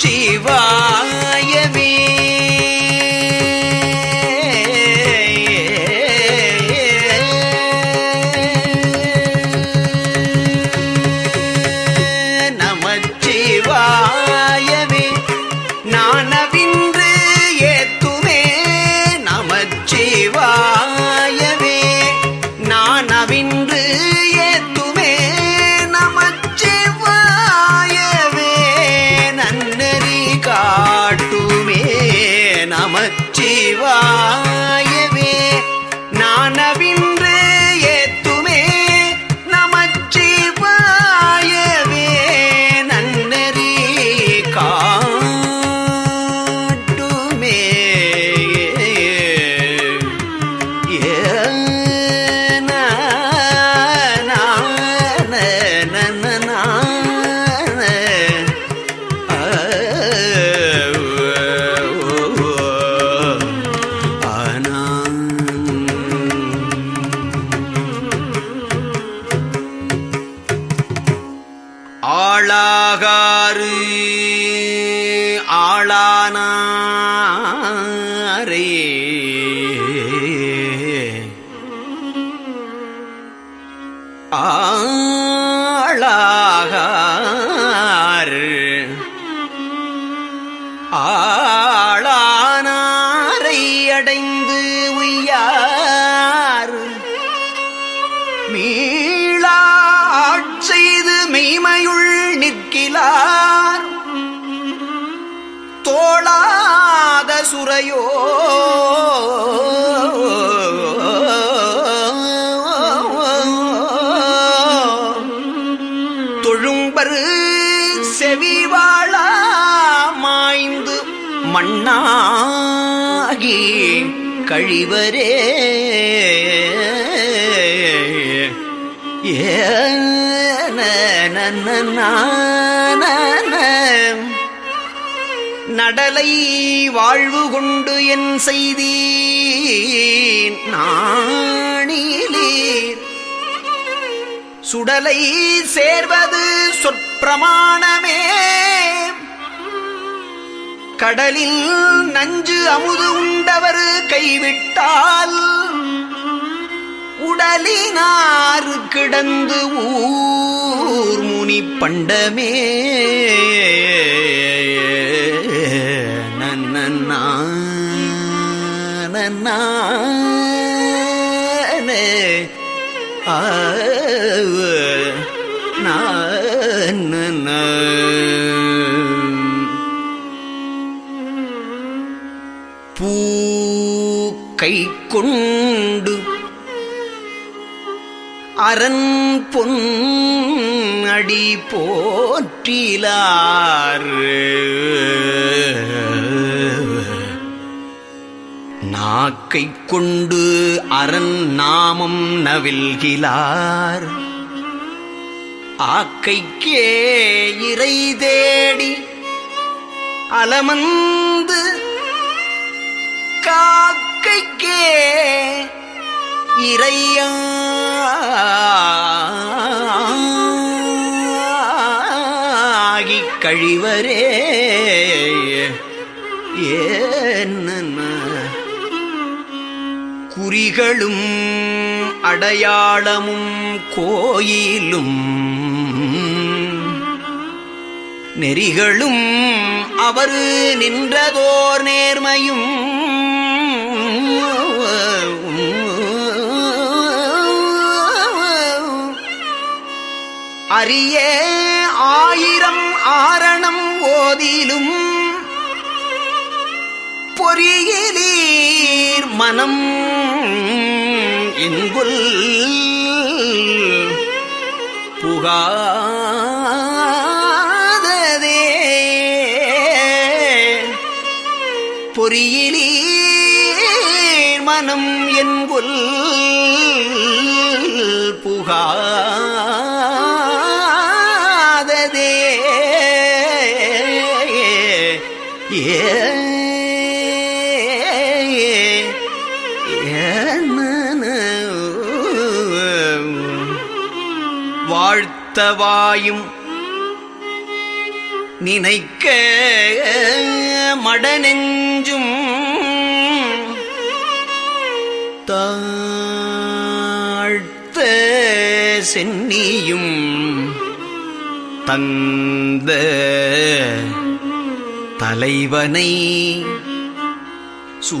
நமச்சிவாயவே ಶಿವಾ ஆளாகாறு. ஆளானாரே ஆ. சுரையோ தொழும்பரு செவிவாழ மாய்ந்து மண்ணாகி கழிவரே ஏன நடலை வாழ்வு கொண்டு என் செய்தி நாணிலீர் சுடலை சேர்வது சொற்பிரமாணமே. கடலில் நஞ்சு அமுது உண்டவர் கைவிட்டால் உடலினார் கிடந்து ஊர் முனி பண்டமே. நன்னானே பூ கை கொண்டு அரண் பொன் அடி போற்றிலாறு. நாக்கை கொண்டு அரண் நாமம் நவில்கிலார் ஆக்கைக்கே இறை தேடி அலமந்து காக்கைக்கே இறையாகி கழிவரே ஏ குறிகளும் அடையாளமும் கோயிலும். நெறிகளும் அவர் நின்றதோர் நேர்மையும். அரிய ஆயிரம் ஆரணம் ஓதிலும். பொறியிலீர் மனம் எங்குல் புகாததே. பொறியிலீர் மனம் என்குல் புகாததே வாழ்த்தவாயும் நினைக்க மடநெஞ்சும் தாழ்த்த சென்னியும் தந்த தலைவனை சூ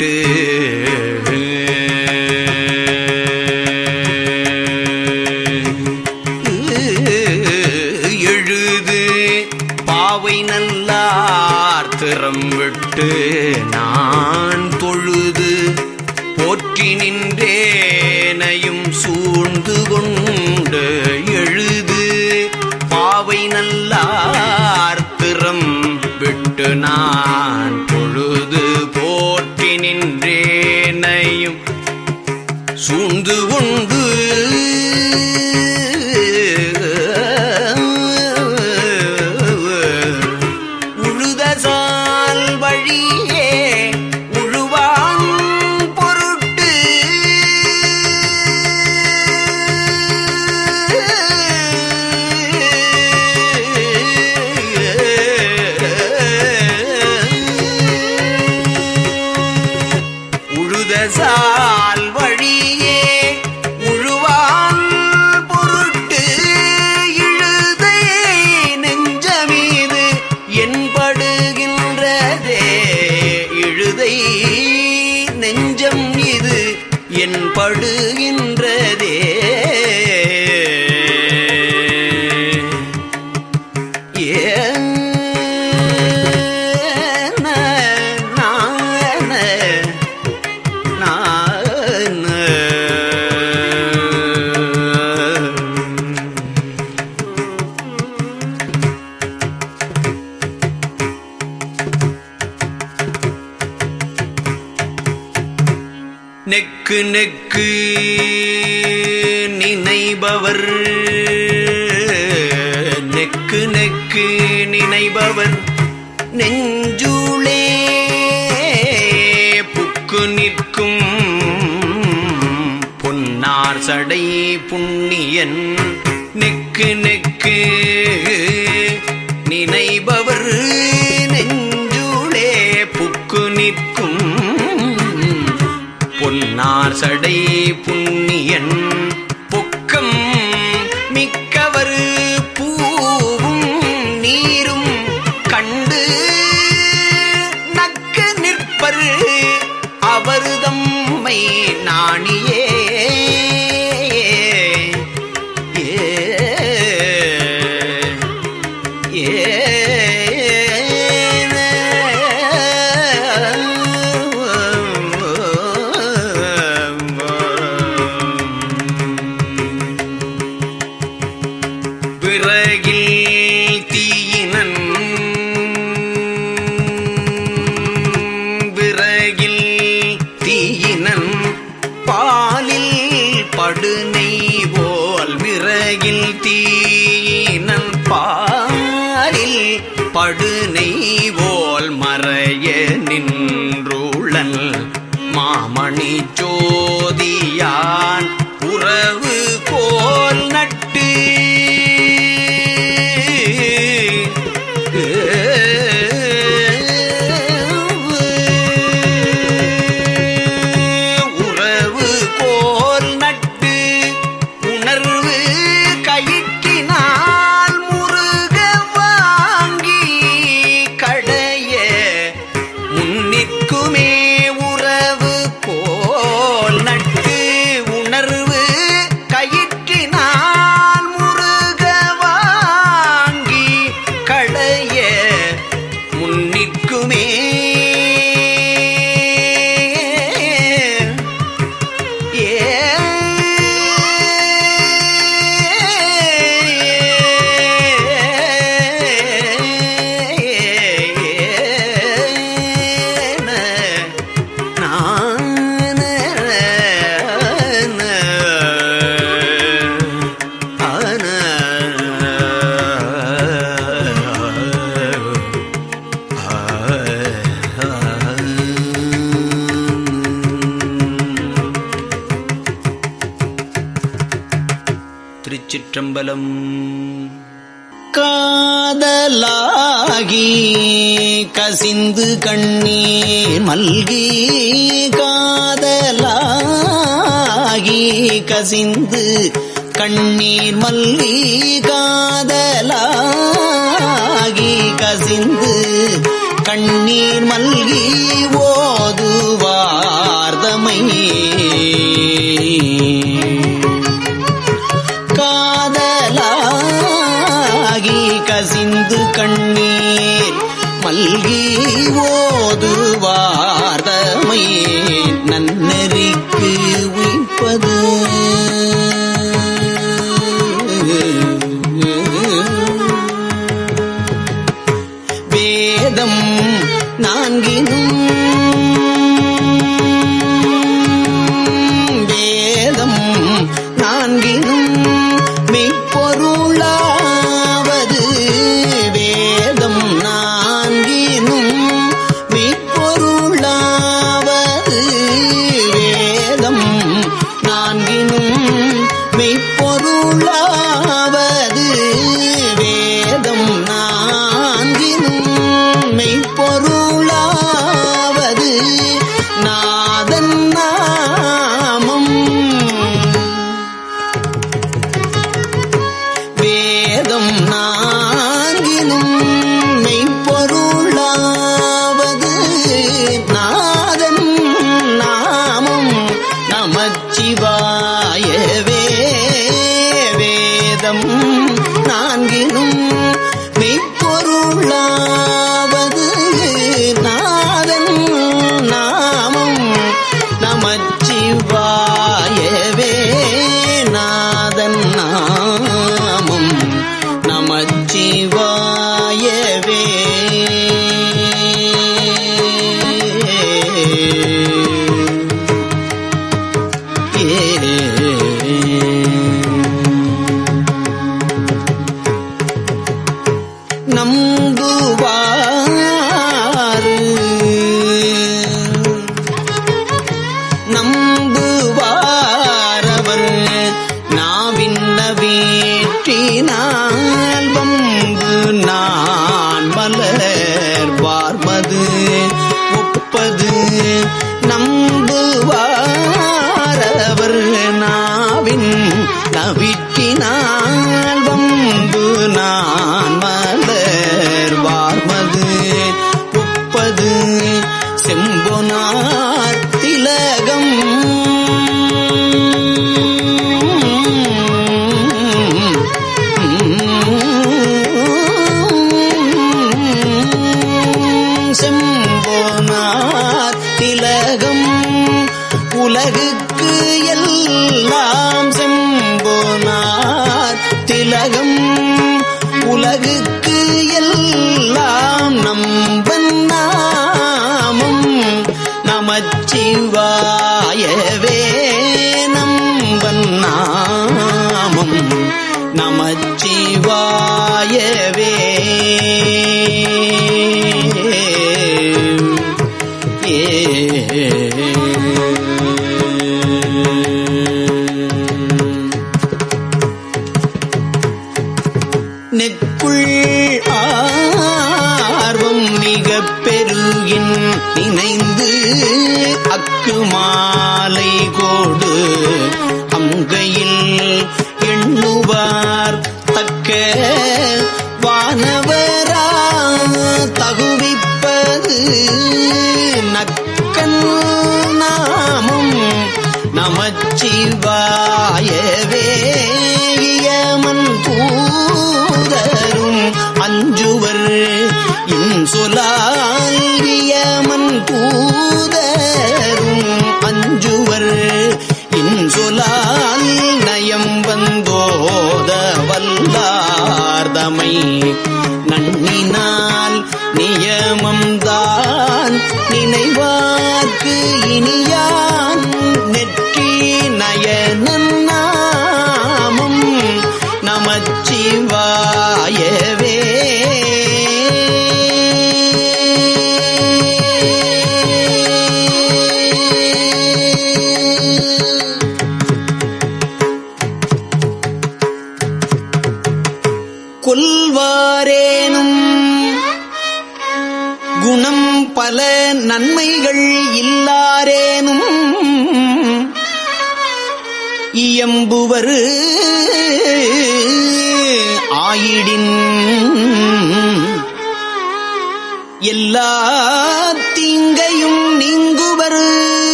விட்டு எழுது பாவை நல்லார் திறம் விட்டு நான் தொழுது. போற்றி நின்றேனையும் சூழ்ந்து கொண்டு சூழ்ந்து கொண்டு மார்சடை ஜோதியா. மல்கி காதலாகி கசிந்து கண்ணீர் மல்லி காதலாகி கசிந்து கண்ணீர் மல்கி ஓதுவார்தமை. காதலாகி கசிந்து கண்ணீர் रे பெருகின் நினைந்து அக்கு மாலை கோடு அங்கையில்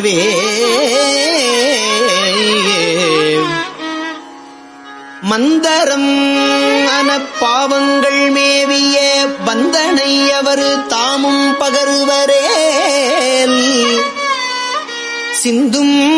நமச்சிவாயவே மந்தரம் அன பாவங்கள் மேவிய பந்தனை அவர் தாமும் பகருவரேல். சிந்தும்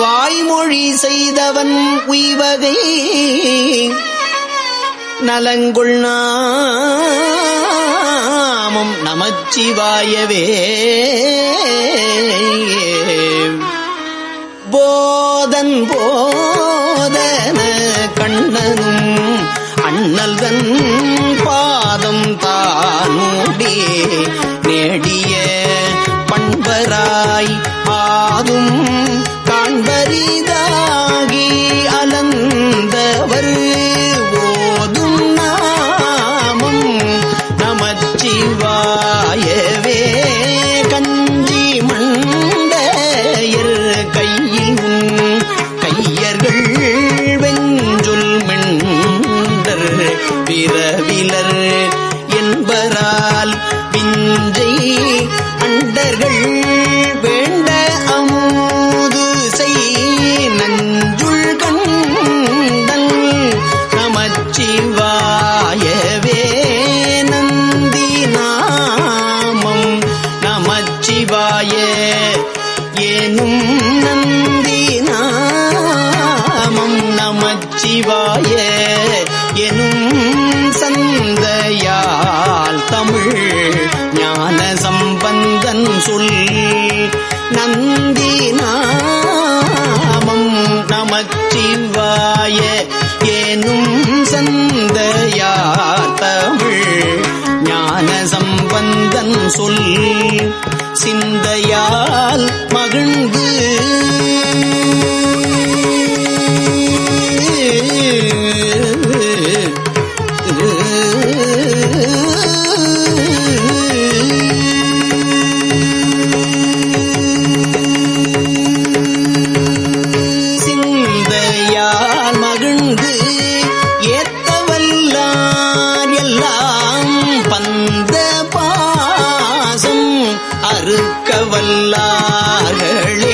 வாய்மொழி செய்தவன் உய்வகை நலங்குள் நாமம் நமச்சிவாயவே. போதன் போதன கண்ணனும் அண்ணல்தன் பாதம் தானூடி. நேடிய பண்பராய் ஆதும் அன்பரிதாகி அன் ஓம் நமச்சிவாய எனும் சந்தையால் தமிழ் ஞான சம்பந்தன் சொல் மறுக்க வல்லார்களே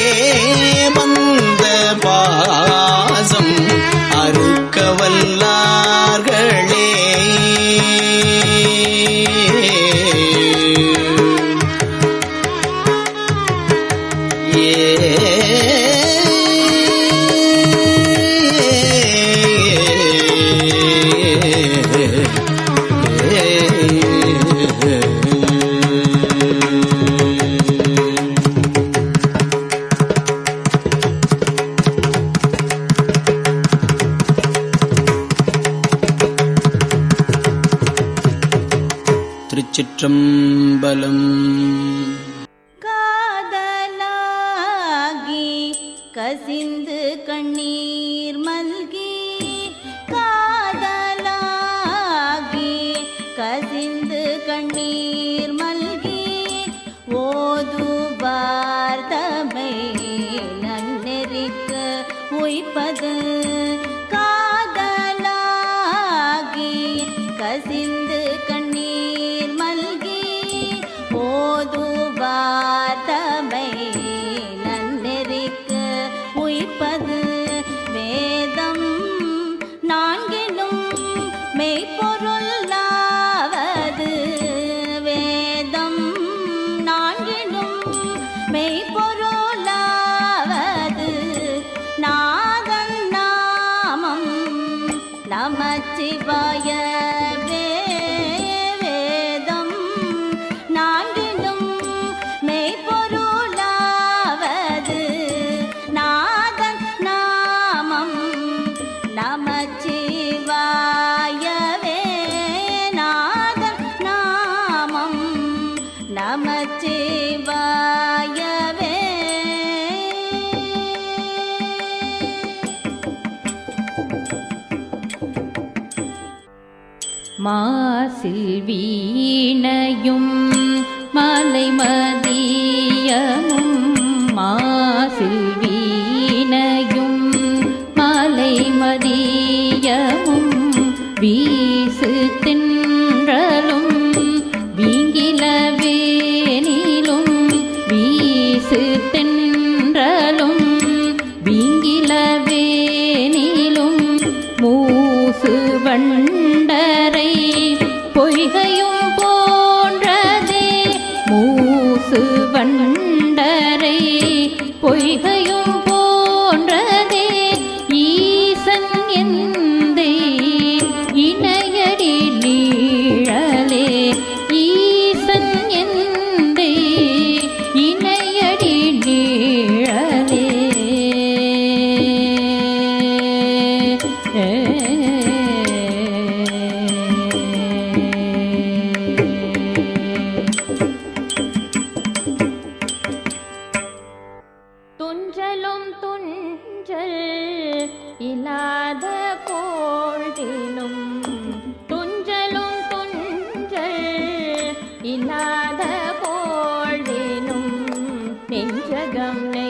மனசில் வீணையும் மலை மதியமும் மாசில் வீணையும் மலை மதியமும் வீசு தின்றலும் வீங்கிலவேனிலும் வீசு தின்றலும் வீங்கிலவேனிலும் மூசு வண்ண সামনে